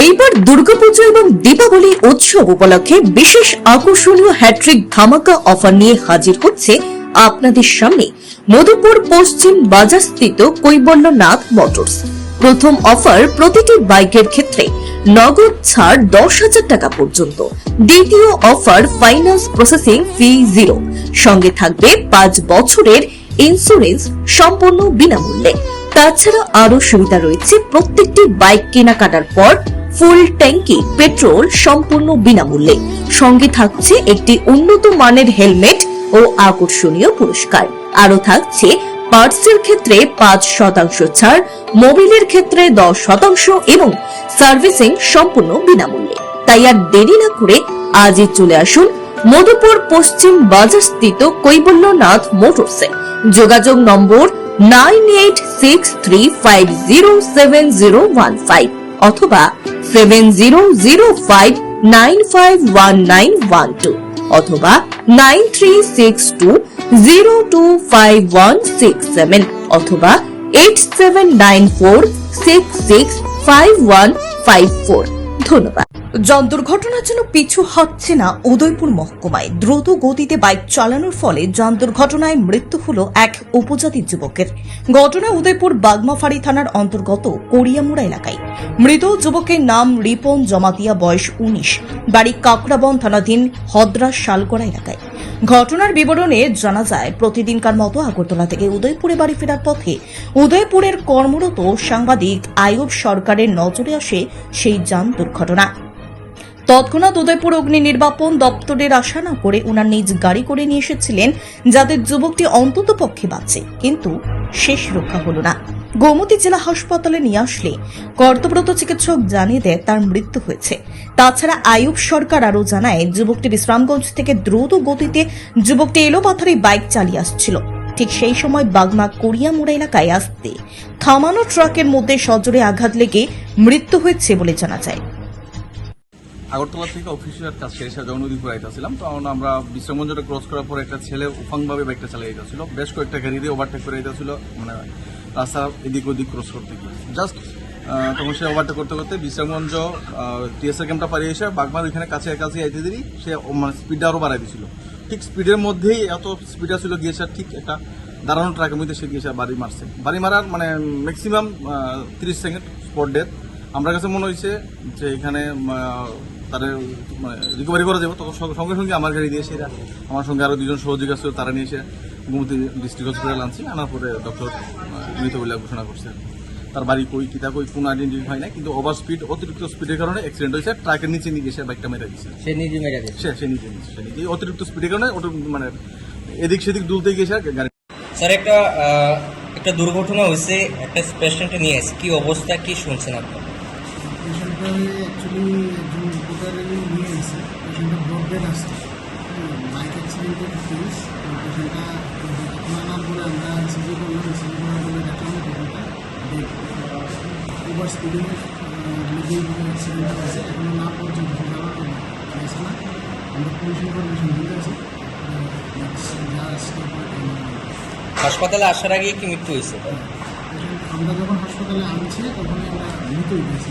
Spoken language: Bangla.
এইবার দুর্গাপুজো এবং দীপাবলি উৎসব উপলক্ষে বিশেষ আকর্ষণীয় হ্যাট্রিক ধামাকা অফার নিয়ে হাজির হচ্ছে আপনাদের সামনে মধুপুর পশ্চিম বাজারস্থিত কৈবল্যনাথ মোটরস। প্রথম অফার প্রতিটি বাইকের ক্ষেত্রে নগদ ছাড় দশ হাজার টাকা পর্যন্ত। দ্বিতীয় offer finance processing fee zero. সঙ্গে থাকবে পাঁচ বছরের ইন্স্যুরেন্স সম্পূর্ণ বিনামূল্যে। তাছাড়া আরও সুবিধা রয়েছে প্রত্যেকটি বাইক কেনাকাটার পর ফুল ট্যাঙ্কি পেট্রোল সম্পূর্ণ বিনামূল্যে। সঙ্গে থাকছে একটি উন্নত মানের হেলমেট ও আকর্ষণীয় পুরস্কার। আরও থাকছে পার্টসের ক্ষেত্রে পাঁচ শতাংশ ছাড় মোবিলের ক্ষেত্রে দশ শতাংশ এবং সার্ভিসিং সম্পূর্ণ বিনামূল্যে। তাই আর দেরি না করে আজই চলে আসুন মধুপুর পশ্চিম বাজার স্থিত কৈবল্যনাথ মোটরসে। যোগাযোগ নম্বর nine eight six three five zero seven zero one five অথবা seven zero zero five nine five one nine one two অথবা nine three six two zero two five one six seven অথবা eight seven nine four six six five one five four. ধন্যবাদ। জন দুর্ঘটনার জন্য পিছু হচ্ছে না উদয়পুর মহকুমায়। দ্রুত গতিতে বাইক চালানোর ফলে যান দুর্ঘটনায় মৃত্যু হল এক উপজাতির যুবকের। ঘটনা উদয়পুর বাগমাফাড়ি থানার অন্তর্গত কোরিয়ামুড়া এলাকায়। মৃত যুবকের নাম রিপন জমাতিয়া, বয়স উনিশ। বাড়ি কাকড়াবন থানাধীন হদ্রাস শালগড়া এলাকায়। ঘটনার বিবরণে জানা যায়, প্রতিদিনকার মতো আগরতলা থেকে উদয়পুরে বাড়ি ফেরার পথে উদয়পুরের কর্মরত সাংবাদিক আয়ুব সরকারের নজরে আসে সেই যান দুর্ঘটনা। তৎক্ষণাৎ উদয়পুর অগ্নি নির্বাপন দপ্তরের আশা না করে উনার নিজ গাড়ি করে নিয়ে এসেছিলেন, যাদের যুবকটি অন্তত পক্ষে বাঁচে, কিন্তু শেষ রক্ষা হলো না। গোমতী জেলা হাসপাতালে নিয়ে আসলে কর্তব্যরত চিকিৎসক জানিয়ে দেয়, তার মৃত্যু হয়েছে। তাছাড়া আয়ুব সরকার আরও জানায়, যুবকটি বিশ্রামগঞ্জ থেকে দ্রুত গতিতে যুবকটি এলোপাথারি বাইক চালিয়ে আসছিল। ঠিক সেই সময় বাগমা কোরিয়ামোড়া এলাকায় আসতে থামানো ট্রাকের মধ্যে সজোরে আঘাত লেগে মৃত্যু হয়েছে বলে জানা যায়। আগরতলা থেকে অফিসিয়াল কাজ শেষ হয়ে যখন নদীপুর আইতেছিলাম তখন আমরা বিশ্রামগঞ্জটা ক্রস করার পর একটা ছেলে উফাংভাবে বাইকটা চালিয়ে যাচ্ছিল। বেশ কয়েকটা গাড়ি দিয়ে ওভারটেক করে যাচ্ছিল। মানে রাস্তা এদিক ওদিক ক্রস করতে গিয়ে। জাস্ট তখন সে ওভারটেক করতে করতে বিশ্রামগঞ্জ টিএসএর ক্যাম্পটা পাড়িয়ে এসে বাগমার ওইখানে কাছে কাছে আইতে দিই সে মানে স্পিডটা আরও বাড়াই দিছিল। ঠিক স্পিডের মধ্যেই এত স্পিড ছিল গিয়েছে ঠিক একটা দাঁড়ানো ট্রাকের মধ্যে সে গিয়েছে বাড়ি মারছে। বাড়ি মারার মানে ম্যাক্সিমাম তিরিশ সেকেন্ড স্পট ডেথ আমার কাছে মনে হয়েছে যে এখানে তাদের রিকভারি করা যাবে। তখন সঙ্গে সঙ্গে সঙ্গে আমার গাড়ি দিয়ে এসে এরা আমার সঙ্গে আরও দুজন সহযোগী আছে তারা নিয়ে এসে গুমতি ডিস্ট্রিক্ট হসপিটাল আনছি। আনার পরে ডক্টর মৃত বলে ঘোষণা করছে। তার বাড়ি কই কিতা কই কোনো আইডেন্টিফাই হয় না কিন্তু ওভার স্পিড অতিরিক্ত স্পিডের কারণে অ্যাক্সিডেন্ট হয়েছে। ট্রাকের নিচে নিয়ে গেছে বাইকটা মেরে দিচ্ছে সে নিজে মেরে দিয়েছে? সে সে নিজে নিচ্ছে সে নিজে অতিরিক্ত স্পিডের কারণে ওটা মানে এদিক সেদিক দুলতে গিয়েছে আর গাড়ি স্যার একটা একটা দুর্ঘটনা হয়েছে একটা পেশেন্ট নিয়ে এসে কি অবস্থা কি শুনছেন আপনি? পেশেন্টটা অ্যাকচুয়ালি রিপোর্টারে নিয়ে এসে পেশেন্টটা ব্লড বেড আছে বাইক অ্যাক্সিডেন্টের কেস পেশেন্টটা বলে আমরা সিজি করলাম সিজি করার দেখলাম পেশেন্টটা ওভার অ্যাক্সিডেন্ট এখনও না পর্যন্ত আমরা পুলিশ ইনফরমেশন দিয়ে আছি হাসপাতালে আসার আগে কি মৃত্যু হয়েছে? আমরা যখন হাসপাতালে আনছি তখন আমরা মৃত হয়েছি।